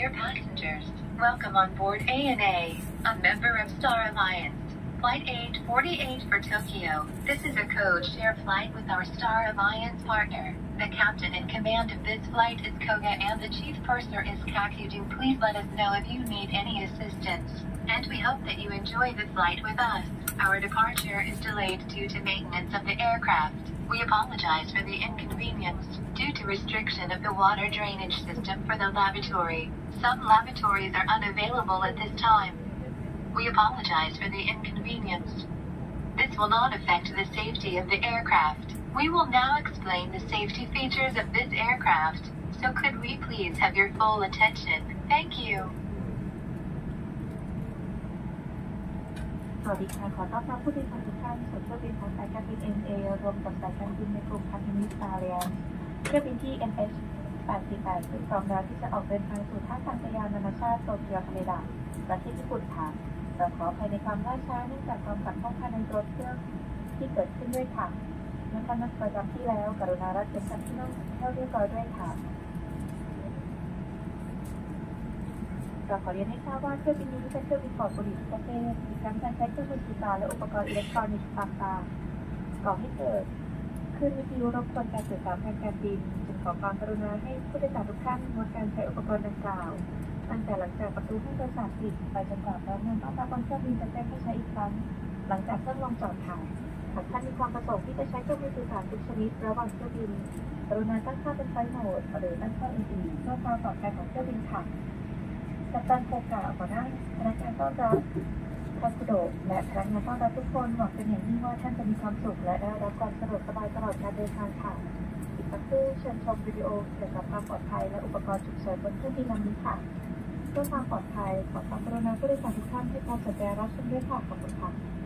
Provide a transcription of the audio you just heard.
Dear passengers, welcome on board ANA, a member of Star Alliance. Flight 848 for Tokyo. This is a code share flight with our Star Alliance partner. The captain in command of this flight is Koga and the chief purser is Kakudin. Please let us know if you need any assistance. And we hope that you enjoy the flight with us. Our departure is delayed due to maintenance of the aircraft. We apologize for the inconvenience due to restriction of the water drainage system for the lavatory. Some lavatories are unavailable at this time. We apologize for the inconvenience. This will not affect the safety of the aircraft. We will now explain the safety features of this aircraft. So could we please have your full attention? Thank you. สวัสดีค่ะ ขอต้อนรับผู้โดยสารทุกท่านสู่เที่ยวบินของสายการบิน NA รวมกับสายการบินในกลุ่มพาคิมิสตาเรียนเที่ยวบินที่ NH 848ซึ่งพร้อมแล้วที่จะออกเดินทางสู่ท่าอากาศยานนานาชาติโตเกียวฮาเนดะประเทศญี่ปุ่นค่ะเราขอภัยในความล่าช้าเนื่องจากความขัดข้องภายในรถเครื่องที่เกิดขึ้นด้วยค่ะเมื่อท่านนั่งประจำที่แล้ว กรุณารัดเข็มขัดที่นั่งให้เรียบร้อยด้วยค่ะเราขอเรียนให้ทราบว่าเครื่องบินนี้เป็นเครื่องบินปลอดบุหรี่ทุกประเภทมีการใช้เครื่องมือสื่อสารและอุปกรณ์อิเล็กทรอนิกส์ต่างๆก่อให้เกิด คลื่นวิทยุรบกวนการสื่อสารทางการบินจึงขอความกรุณาให้ผู้โดยสารทุกท่านงดการใช้อุปกรณ์ดังกล่าว ตั้งแต่หลังจากประตูห้องโดยสารปิดไปจนกว่าพนักงานต้อนรับบนเครื่องบินจะแจ้งให้ใช้อีกครั้ง หลังจากเครื่องลงจอดค่ะหากท่านมีความประสงค์ที่จะใช้เครื่องมือสื่อสารทุกชนิดระหว่างเครื่องบิน กรุณาตั้งค่าเป็นไฟโหมดหรือตั้งค่าอื่นๆเพื่อความปลอดภัยของเครื่องบินค่ะกัปตันโคกะหัวหน้าพนักงานต้อนรับ คาคุโดกและพนักงานต้อนรับทุกคนหวังเป็นอย่างยิ่งว่าท่านจะมีความสุขและได้รับความสะดวกสบายตลอดการเดินทางค่ะอีกสักครู่เชิญชมวิดีโอเกี่ยวกับความปลอดภัยและอุปกรณ์ฉุกเฉินบนเครื่องบินลำนี้ค่ะเพื่อความปลอดภัยขอความกรุณาผู้โดยสารทุกท่านให้ความสนใจรับชมด้วยค่ะขอบคุณค่ะ